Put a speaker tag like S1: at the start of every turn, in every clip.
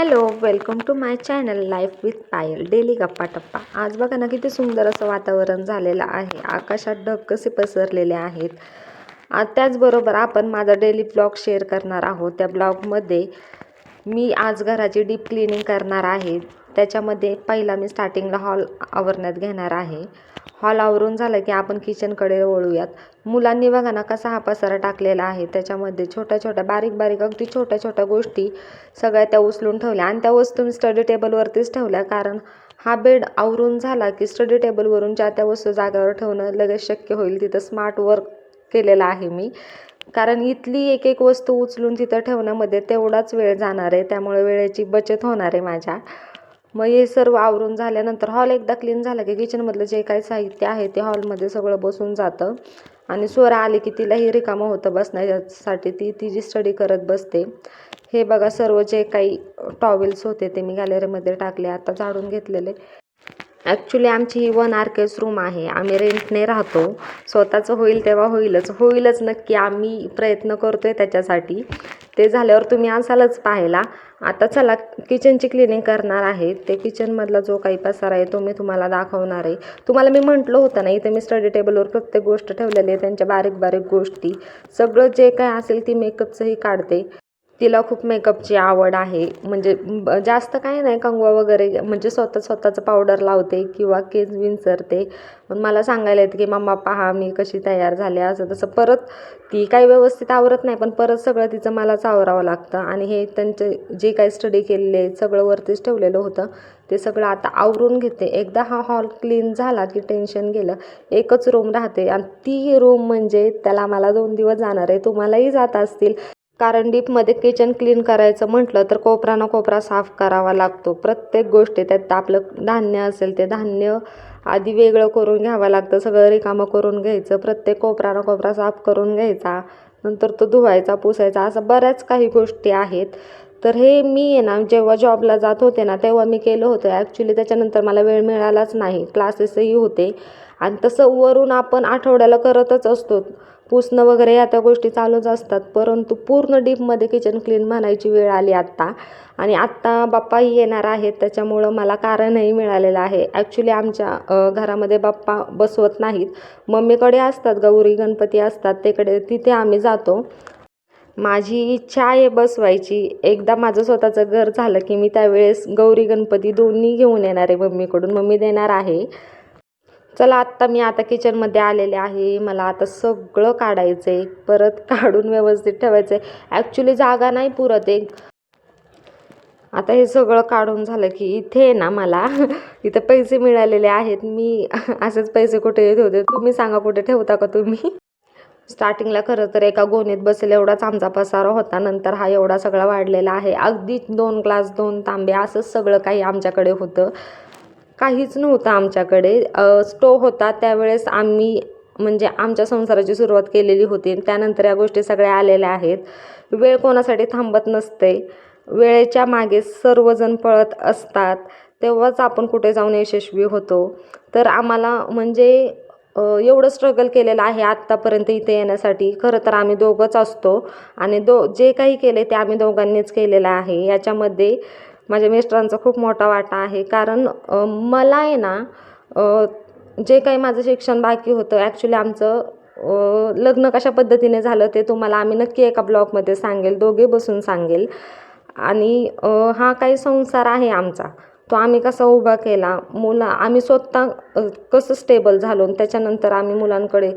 S1: Hello welcome to my channel life with Payal daily गप्पा टप्पा. आज बघा ना किती सुंदर असं वातावरण झालेलं आहे. आकाशात ढग कसे पसरलेले आहेत त्याचबरोबर आपण माझा डेली ब्लॉग शेअर करणार आहोत. त्या ब्लॉगमध्ये मी आज घराची डीप क्लिनिंग करणार आहे. त्याच्यामध्ये पहिला मी स्टार्टिंगला हॉल आवरण्यात घेणार आहे. हॉल आवरून झालं की आपण किचनकडे वळूयात. मुलांनी बघा ना कसा हा पसारा टाकलेला आहे. त्याच्यामध्ये छोट्या छोट्या बारीक बारीक अगदी छोट्या छोट्या गोष्टी सगळ्या त्या उचलून ठेवल्या. आणि त्या वस्तू मी स्टडी टेबलवरतीच ठेवल्या. कारण हा बेड आवरून झाला की स्टडी टेबलवरून ज्या त्या वस्तू जागेवर ठेवणं लगेच शक्य होईल. तिथं स्मार्ट वर्क केलेलं आहे मी. कारण इथली एक एक वस्तू उचलून तिथं ठेवण्यामध्ये तेवढाच वेळ जाणार आहे. त्यामुळे वेळेची बचत होणार आहे माझ्या. मग हे सर्व आवरून झाल्यानंतर हॉल एकदा क्लीन झाला की किचनमधलं जे काही साहित्य आहे ते हॉलमध्ये सगळं बसून जातं. आणि स्वरा आली की तिलाही रिकामं होतं बसण्यासाठी. ती तिची स्टडी करत बसते हे बघा सर्व जे काही टॉवेल्स होते ते मी गॅलरीमध्ये टाकले आता झाडून घेतलेले. ॲक्च्युली आमची ही वन आर केच रूम आहे. आम्ही रेंटने राहतो. स्वतःचं होईल तेव्हा होईलच. होईलच नक्की. आम्ही प्रयत्न करतो आहे त्याच्यासाठी. ते झाल्यावर तुम्ही असालच पाहायला. आता चला किचनची क्लिनिंग करणार आहे. ते किचनमधला जो काही पसारा आहे तो मी तुम्हाला दाखवणार आहे. तुम्हाला मी म्हटलं होतं ना इथे मी स्टडी टेबलवर प्रत्येक गोष्ट ठेवलेली आहे त्यांच्या बारीक बारीक गोष्टी. सगळं जे काय असेल ती मेकअपचंही काढते. तिला खूप मेकअपची आवड आहे. म्हणजे जास्त काही नाही कंगवा वगैरे म्हणजे स्वतः स्वतःचं पावडर लावते किंवा केस विंचरते. पण मला सांगायला येतं की मम्मा पहा मी कशी तयार झाले असं तसं परत ती काही व्यवस्थित आवरत नाही पण परत सगळं तिचं मलाच आवरावं लागतं. आणि हे त्यांचे जे काही स्टडी केलेले सगळं वरतीच ठेवलेलं होतं ते सगळं आता आवरून घेते. एकदा हा हॉल क्लीन झाला की टेन्शन गेलं एकच रूम राहते. आणि ती रूम म्हणजे त्याला मला दोन दिवस जाणार आहे तुम्हालाही जात असतील. कारण डीपमध्ये किचन क्लीन करायचं म्हटलं तर कोपरा ना कोपरा साफ करावा लागतो. प्रत्येक गोष्टी त्यात आपलं धान्य असेल ते धान्य आधी वेगळं करून घ्यावं लागतं. सगळं रिकामं करून घ्यायचं. प्रत्येक कोपरा ना कोपरा साफ करून घ्यायचा. नंतर तो धुवायचा पुसायचा. असं बऱ्याच काही गोष्टी आहेत. तर हे मी आहे ना जेव्हा जॉबला जात होते ना तेव्हा मी केलं होतं. ॲक्च्युली त्याच्यानंतर मला वेळ मिळालाच नाही. क्लासेसही होते. आणि तसं वरून आपण आठवड्याला करतच असतो. पुसणं वगैरे या त्या गोष्टी चालूच असतात. परंतु पूर्ण डीपमध्ये किचन क्लीन म्हणायची वेळ आली आत्ता. आणि आत्ता बाप्पाही येणार आहेत त्याच्यामुळं मला कारणही मिळालेलं आहे. ॲक्च्युली आमच्या घरामध्ये बाप्पा बसवत नाहीत. मम्मीकडे असतात गौरी गणपती असतात तिकडे तिथे आम्ही जातो. माझी इच्छा आहे बसवायची. एकदा माझं स्वतःचं घर झालं की मी त्यावेळेस गौरी गणपती दोन्ही घेऊन येणार आहे मम्मीकडून. मम्मी देणार आहे. चला आत्ता मी आता किचनमध्ये आलेले आहे. मला आता सगळं काढायचं आहे परत काढून व्यवस्थित ठेवायचं आहे ॲक्च्युली जागा नाही पुरत एक. आता हे सगळं काढून झालं की इथे ना मला. इथं पैसे मिळालेले आहेत. मी असेच पैसे कुठे येत होते तुम्ही सांगा कुठे ठेवता का तुम्ही? स्टार्टिंगला खरं तर एका गोणीत बसेल एवढाच आमचा पसारा होता. नंतर हा एवढा सगळा वाढलेला आहे. अगदी दोन ग्लास दोन तांबे असंच सगळं काही आमच्याकडे होतं. काहीच नव्हतं आमच्याकडे. स्टोव होता. त्यावेळेस आम्ही म्हणजे आमच्या संसाराची सुरुवात केलेली होती. त्यानंतर या गोष्टी सगळ्या आलेल्या आहेत. वेळ कोणासाठी थांबत नसते. वेळेच्या मागे सर्वजण पळत असतात. तेव्हाच आपण कुठे जाऊन यशस्वी होतो. तर आम्हाला म्हणजे एवढं स्ट्रगल केलेलं आहे आत्तापर्यंत इथे येण्यासाठी. खरं तर आम्ही दोघंच असतो. आणि दो जे काही केले ते आम्ही दोघांनीच केलेलं आहे. याच्यामध्ये माझ्या मिस्टरांचा खूप मोठा वाटा आहे. कारण मला आहे ना जे काही माझं शिक्षण बाकी होतं ॲक्च्युली आमचं लग्न कशा पद्धतीने झालं ते तुम्हाला आम्ही नक्की एका ब्लॉगमध्ये सांगेल दोघे बसून सांगेल. आणि हा काही संसार आहे आमचा. तो आम्ही कसा उभा केला मुलं आम्ही स्वतः कसं स्टेबल झालो त्याच्यानंतर आम्ही मुलांकडे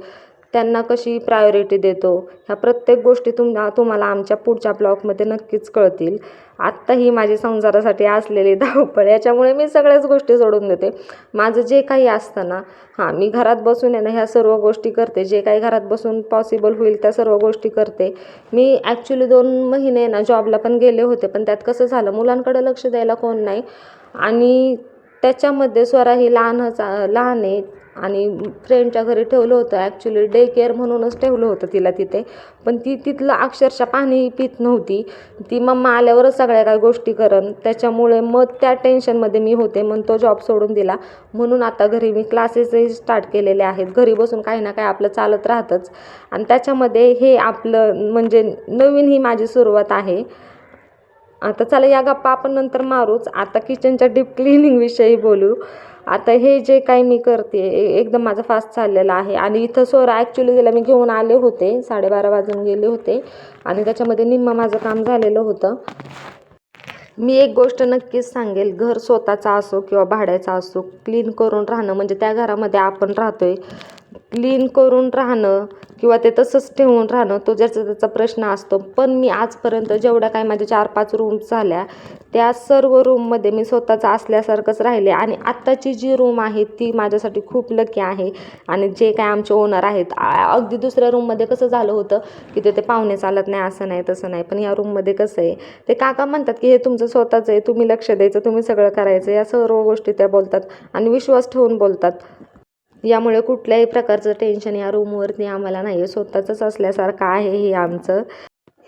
S1: त्यांना कशी प्रायोरिटी देतो? ह्या प्रत्येक गोष्टी तुम तुम्हाला आमच्या पुढच्या ब्लॉगमध्ये नक्कीच कळतील. आत्ता ही माझी संसारासाठी असलेली धावपळ याच्यामुळे मी सगळ्याच गोष्टी सोडून देते. माझं जे काही असतं ना हां मी घरात बसून आहे ना ह्या सर्व गोष्टी करते. जे काही घरात बसून पॉसिबल होईल त्या सर्व गोष्टी करते. मी ॲक्च्युली दोन महिने ना जॉबला पण गेले होते पण त्यात कसं झालं मुलांकडे लक्ष द्यायला कोण नाही. आणि त्याच्यामध्ये स्वरा ही लहानच लहान आहे. आणि फ्रेंडच्या घरी ठेवलं होतं. ॲक्च्युली डे केअर म्हणूनच ठेवलं होतं तिला तिथे. पण ती तिथलं अक्षरशः पाणी पित नव्हती. ती मम्मा आल्यावरच सगळ्या काही गोष्टी करन. त्याच्यामुळे मग त्या टेन्शनमध्ये मी होते मग तो जॉब सोडून दिला. म्हणून आता घरी मी क्लासेसही स्टार्ट केलेले आहेत. घरी बसून काही ना काही आपलं चालत राहतंच. आणि त्याच्यामध्ये हे आपलं म्हणजे नवीन ही माझी सुरुवात आहे. आता चला या गप्पा आपण नंतर मारूच. आता किचनच्या डीप क्लिनिंगविषयी बोलू. आता हे जे काही मी करते एकदम माझं फास्ट चाललेलं आहे. आणि इथं सोरा ॲक्च्युली त्याला मी घेऊन आले होते. साडेबारा वाजून गेले होते. आणि त्याच्यामध्ये निम्म माझं काम झालेलं होतं. मी एक गोष्ट नक्कीच सांगेल. घर स्वतःचा असो किंवा भाड्याचा असो क्लीन करून राहणं म्हणजे त्या घरामध्ये आपण राहतोय. क्लीन करून राहणं किंवा ते तसंच ठेवून राहणं तो ज्याचा त्याचा प्रश्न असतो. पण मी आजपर्यंत जेवढ्या काय माझ्या चार पाच रूम्स झाल्या त्या सर्व रूममध्ये मी स्वतःचा असल्यासारखंच राहिले. आणि आत्ताची जी रूम आहे ती माझ्यासाठी खूप लकी आहे. आणि जे काय आमचे ओनर आहेत अगदी दुसऱ्या रूममध्ये कसं झालं होतं की तिथे पाहुणे चालत नाही असं नाही तसं नाही. पण या रूममध्ये कसं आहे ते काका म्हणतात की हे तुमचं स्वतःचं आहे तुम्ही लक्ष द्यायचं तुम्ही सगळं करायचं या सर्व गोष्टी त्या बोलतात आणि विश्वास ठेवून बोलतात. यामुळे कुठल्याही प्रकारचं टेन्शन या रूमवरती आम्हाला नाही आहे स्वतःचंच असल्यासारखं आहे हे आमचं.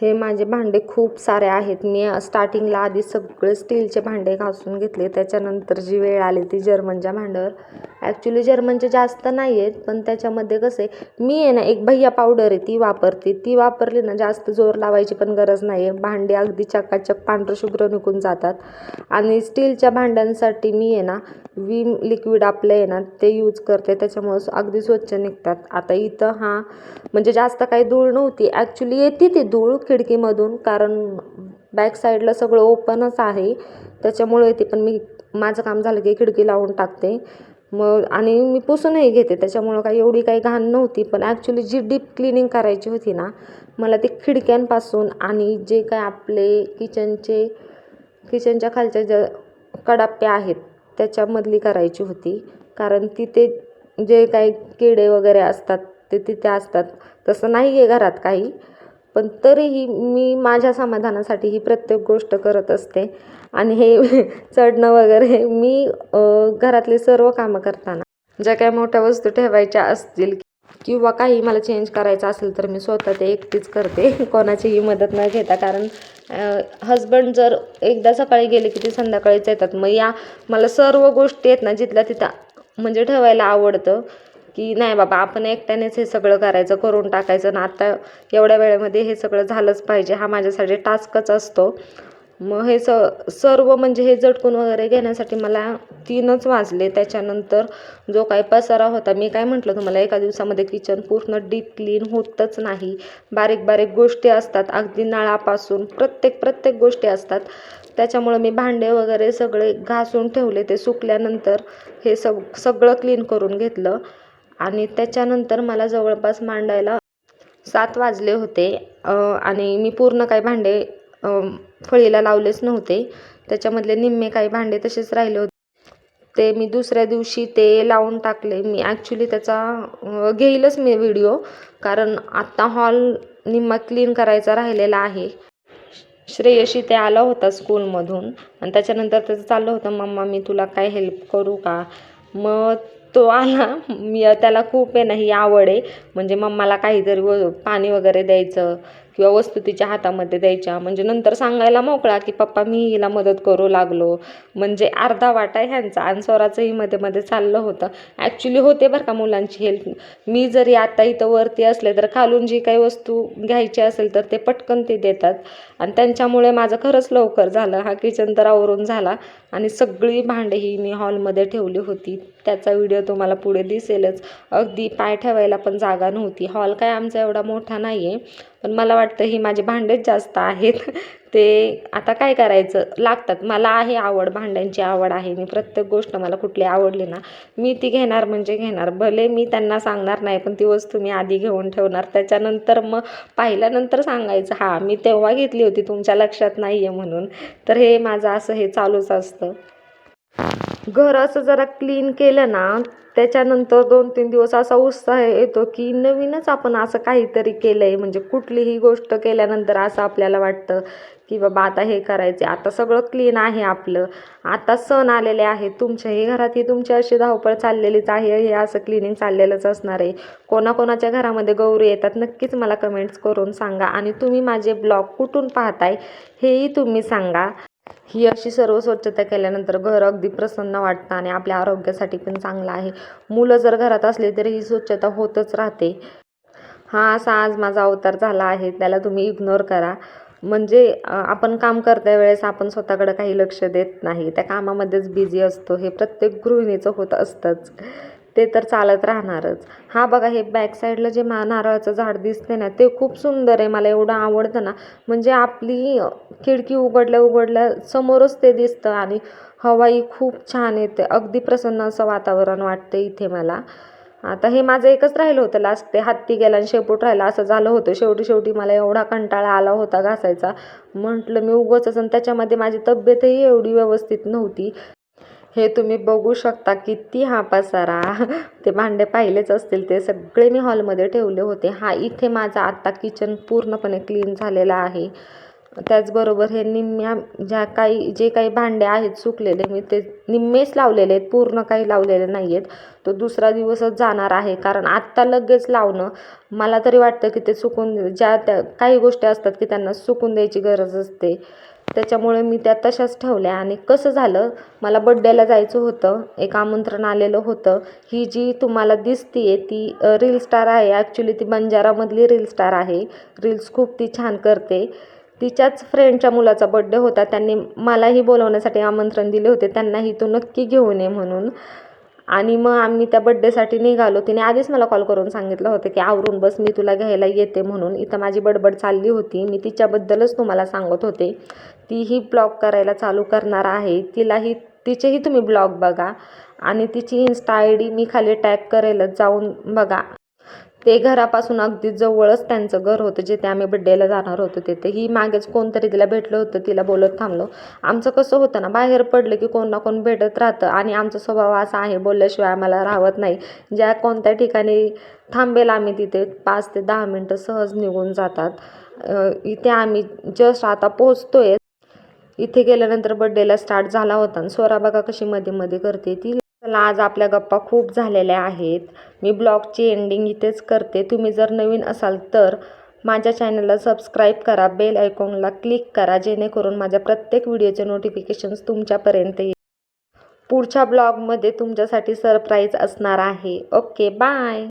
S1: हे माझे भांडे खूप सारे आहेत. मी स्टार्टिंगला आधी सगळे स्टीलचे भांडे घासून घेतले. त्याच्यानंतर जी वेळ आली ती जर्मनच्या भांड्यावर. ॲक्च्युली जर्मनचे जास्त नाही आहेत पण त्याच्यामध्ये कसं आहे मी आहे ना एक भैया पावडर आहे ती वापरते. ती वापरली ना जास्त जोर लावायची पण गरज नाही आहे भांडे अगदी चकाचक पांढरशुभ्र निघून जातात. आणि स्टीलच्या भांड्यांसाठी मी आहे ना विम लिक्विड आपलं आहे ना ते यूज करते. त्याच्यामुळं अगदी स्वच्छ निघतात. आता इथं हां म्हणजे जास्त काही धूळ नव्हती. ॲक्च्युली येते ती धूळ खिडकीमधून कारण बॅक साईडला सगळं ओपनच आहे. त्याच्यामुळे ते पण मी माझं काम झालं की खिडकी लावून टाकते. मग आणि मी पुसूनही घेते. त्याच्यामुळं काही एवढी काही घाण नव्हती पण ॲक्च्युली जी डीप क्लिनिंग करायची होती ना मला ती खिडक्यांपासून आणि जे काय आपले किचनचे किचनच्या खालच्या ज्या कडाप्या आहेत त्याच्यामधली करायची होती. कारण तिथे जे काही किडे वगैरे असतात ते तिथे असतात. तसं नाही आहे घरात काही. पण तरीही मी माझ्या समाधानासाठी ही प्रत्येक गोष्ट करत असते. आणि हे चढणं वगैरे मी घरातले सर्व कामं करताना ज्या काही मोठ्या वस्तू ठेवायच्या असतील किंवा काही मला चेंज करायचं असेल तर मी स्वतः ते एकटीच करते. कोणाचीही मदत न घेता. कारण हजबंड जर एकदा सकाळी गेले की ते संध्याकाळीच येतात. मग या मला सर्व गोष्टी आहेत ना जिथल्या तिथं म्हणजे ठेवायला आवडतं. की नाही बाबा आपण एकट्यानेच हे सगळं करायचं करून टाकायचं ना आता एवढ्या वेळेमध्ये हे सगळं झालंच पाहिजे. हा माझ्यासाठी टास्कच असतो. मग हे स सर्व म्हणजे हे झटकून वगैरे घेण्यासाठी मला तीनच वाजले. त्याच्यानंतर जो काही पसारा होता मी काय म्हटलं तुम्हाला एका दिवसामध्ये किचन पूर्ण डीप क्लीन होतच नाही. बारीक बारीक गोष्टी असतात अगदी नळापासून प्रत्येक प्रत्येक गोष्टी असतात. त्याच्यामुळं मी भांडे वगैरे सगळे घासून ठेवले. ते सुकल्यानंतर हे सग सगळं क्लीन करून घेतलं. आणि त्याच्यानंतर मला जवळपास मांडायला सात वाजले होते. आणि मी पूर्ण काही भांडे फळीला लावलेच नव्हते. त्याच्यामधले निम्मे काही भांडे तसेच राहिले होते. ते मी दुसऱ्या दिवशी ते लावून टाकले. मी ॲक्च्युली त्याचा घेईलच मी व्हिडिओ कारण आत्ता हॉल निम्मा क्लीन करायचा राहिलेला आहे. श्रेयशी ते आला होता स्कूलमधून आणि त्याच्यानंतर त्याचं चाललं होतं मम्मा मी तुला काय हेल्प करू का? मग तो आला मी त्याला खूप आहे ना ही आवड आहे. म्हणजे मम्माला काहीतरी व पाणी वगैरे द्यायचं. किंवा वस्तू तिच्या हातामध्ये द्यायच्या. म्हणजे नंतर सांगायला मोकळा की पप्पा मी हिला मदत करू लागलो. म्हणजे अर्धा वाटा ह्यांचा आणि स्वराचंही मध्ये मध्ये चाललं होतं. ॲक्च्युली होते बरं का मुलांची हेल्प मी जरी आता इथं वरती असले तर खालून जी काही वस्तू घ्यायची असेल तर ते पटकन ते देतात. आणि त्यांच्यामुळे माझं खरंच लवकर झालं. हा किचन तर आवरून झाला. आणि सगळी भांडे ही मी हॉलमध्ये ठेवली होती. त्याचा व्हिडिओ तुम्हाला पुढे दिसेलच. अगदी पाय ठेवायला पण जागा नव्हती. हॉल काय आमचा एवढा मोठा नाही आहे पण मला वाटतं ही माझी भांडेच जास्त आहेत. ते आता काय करायचं? लागतात. मला आहे आवड भांड्यांची आवड आहे. मी प्रत्येक गोष्ट मला कुठली आवडली ना मी ती घेणार म्हणजे घेणार. भले मी त्यांना सांगणार नाही पण ती वस्तू मी आधी घेऊन ठेवणार. त्याच्यानंतर मग पाहिल्यानंतर सांगायचं हां मी तेव्हा घेतली होती तुमच्या लक्षात नाही आहे म्हणून. तर हे माझं असं हे चालूच असतं. घर असं जरा क्लीन केलं ना त्याच्यानंतर दोन तीन दिवस असा उत्साह येतो की नवीनच आपण असं काहीतरी केलं आहे म्हणजे कुठलीही गोष्ट केल्यानंतर असं आपल्याला वाटतं की बाबा आता हे करायचे आता सगळं क्लीन आहे आपलं. आता सण आलेले आहेत तुमच्याही घरात ही तुमची अशी धावपळ चाललेलीच आहे हे असं क्लिनिंग चाललेलंच असणार आहे. कोणाकोणाच्या घरामध्ये गौरी येतात नक्कीच मला कमेंट्स करून सांगा. आणि तुम्ही माझे ब्लॉग कुठून पाहताय हेही तुम्ही सांगा. ही अशी सर्व स्वच्छता केल्यानंतर घर अगदी प्रसन्न वाटतं आणि आपल्या आरोग्यासाठी पण चांगलं आहे. मुलं जर घरात असली तरी ही स्वच्छता होतच राहते. हा असा आज माझा अवतार झाला आहे. त्याला तुम्ही इग्नोर करा. म्हणजे आपण काम करत्या वेळेस आपण स्वतःकडे काही लक्ष देत नाही. त्या कामामध्येच बिझी असतो. हे प्रत्येक गृहिणीचं होत असतंच. ते तर चालत राहणारच. हा बघा हे बॅक साईडला जे मा नारळाचं झाड दिसते ना ते खूप सुंदर आहे. मला एवढं आवडतं ना. म्हणजे आपली खिडकी उघडल्या उघडल्या समोरच ते दिसतं आणि हवाही खूप छान येते. अगदी प्रसन्न असं वातावरण वाटतं इथे मला. आता हे माझं एकच राहिलं होतं लास्ट ते हत्ती गेला आणि शेपूट राहिला. असं झालं होतं. शेवटी शेवटी मला एवढा कंटाळा आला होता घासायचा. म्हटलं मी उगाचच आणि त्याच्यामध्ये माझी तब्येतही एवढी व्यवस्थित नव्हती. हे तुम्ही बघू शकता किती हा पसारा. ते भांडे पाहिलेच असतील ते. सगळे मी हॉलमध्ये ठेवले होते. हा इथे माझा आत्ता किचन पूर्णपणे क्लीन झालेला आहे. त्याचबरोबर हे निम्म्या ज्या काही जे काही भांडे आहेत सुकलेले मी ते निम्मेच लावलेले आहेत. पूर्ण काही लावलेले नाही आहेत तो दुसरा दिवसच जाणार आहे. कारण आत्ता लगेच लावणं मला तरी वाटतं की ते सुकून ज्या त्या काही गोष्टी असतात की त्यांना सुकून द्यायची गरज असते. त्याच्यामुळे मी त्या तशाच ठेवल्या. आणि कसं झालं मला बड्डेला जायचं होतं एक आमंत्रण आलेलं होतं. ही जी तुम्हाला दिसतीये ती रील स्टार आहे. ॲक्च्युली ती बंजारामधली रील स्टार आहे. रील्स खूप ती छान करते. तिच्याच फ्रेंडच्या मुलाचा बड्डे होता. त्यांनी मलाही बोलवण्यासाठी आमंत्रण दिले होते. त्यांनाही तो नक्की घेऊन ये म्हणून. आणि मग आम्ही त्या बड्डेसाठी निघालो. तिने आधीच मला कॉल करून सांगितलं होतं की आवरून बस मी तुला घ्यायला येते म्हणून. इथं माझी बडबड चालली होती. मी तिच्याबद्दलच तुम्हाला सांगत होते. तीही ब्लॉग करायला चालू करणार आहे. तिलाही तिचेही तुम्ही ब्लॉग बघा. आणि तिची इन्स्टा आय डी मी खाली टॅग करेलच. जाऊन बघा. ते घरापासून अगदी जवळच त्यांचं घर होतं जिथे आम्ही बड्डेला जाणार होतो तिथे. ही मागेच कोणतरी तिला भेटलं होतं तिला बोलत थांबलो. आमचं कसं होतं ना बाहेर पडलं की कोण ना कोण भेटत राहतं. आणि आमचा स्वभाव असा आहे बोलल्याशिवाय आम्हाला राहत नाही. ज्या कोणत्या ठिकाणी थांबेल आम्ही तिथे पाच ते दहा मिनटं सहज निघून जातात. इथे आम्ही जस्ट आता पोचतोय इथे गेल्यानंतर बड्डेला स्टार्ट झाला होता. आणि स्वरा बघा कशी मध्ये मध्ये करते ती. चला आज आपल्या गप्पा खूप झालेल्या आहेत. मी ब्लॉगची एंडिंग इथेच करते. तुम्ही जर नवीन असाल तर माझ्या चॅनलला सबस्क्राईब करा बेल आयकॉनला क्लिक करा जेणेकरून माझ्या प्रत्येक व्हिडिओचे नोटिफिकेशन्स तुमच्यापर्यंत येईल पुढच्या ब्लॉगमध्ये तुमच्यासाठी सरप्राईज असणार आहे. Okay bye